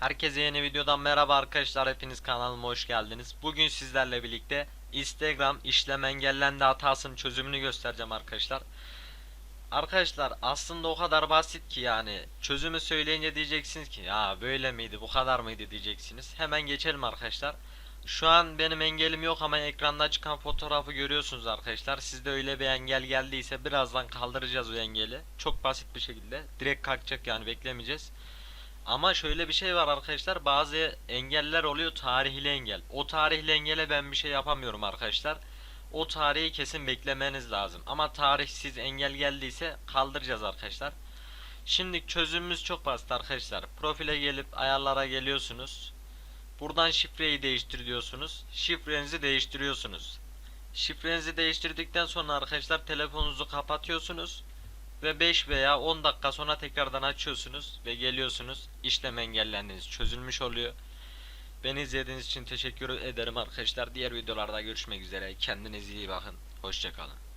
Herkese yeni videodan merhaba arkadaşlar hepiniz kanalıma hoş geldiniz. Bugün sizlerle birlikte Instagram işlem engellendi hatasının çözümünü göstereceğim arkadaşlar. Arkadaşlar aslında o kadar basit ki yani çözümü söyleyince diyeceksiniz ki ya böyle miydi bu kadar mıydı diyeceksiniz. Hemen geçelim arkadaşlar. Şu an benim engelim yok ama ekranda çıkan fotoğrafı görüyorsunuz arkadaşlar. Sizde öyle bir engel geldiyse birazdan kaldıracağız o engeli. Çok basit bir şekilde direkt kalkacak yani beklemeyeceğiz. Ama şöyle bir şey var arkadaşlar bazı engeller oluyor tarihli engel. O tarihli engele ben bir şey yapamıyorum arkadaşlar. O tarihi kesin beklemeniz lazım. Ama tarihsiz engel geldiyse kaldıracağız arkadaşlar. Şimdi çözümümüz çok basit arkadaşlar. Profile gelip ayarlara geliyorsunuz. Buradan şifreyi değiştir diyorsunuz. Şifrenizi değiştiriyorsunuz. Şifrenizi değiştirdikten sonra arkadaşlar telefonunuzu kapatıyorsunuz ve 5 veya 10 dakika sonra tekrardan açıyorsunuz ve geliyorsunuz. İşlem engellendiniz. Çözülmüş oluyor. Beni izlediğiniz için teşekkür ederim arkadaşlar. Diğer videolarda görüşmek üzere. Kendinize iyi bakın. Hoşçakalın.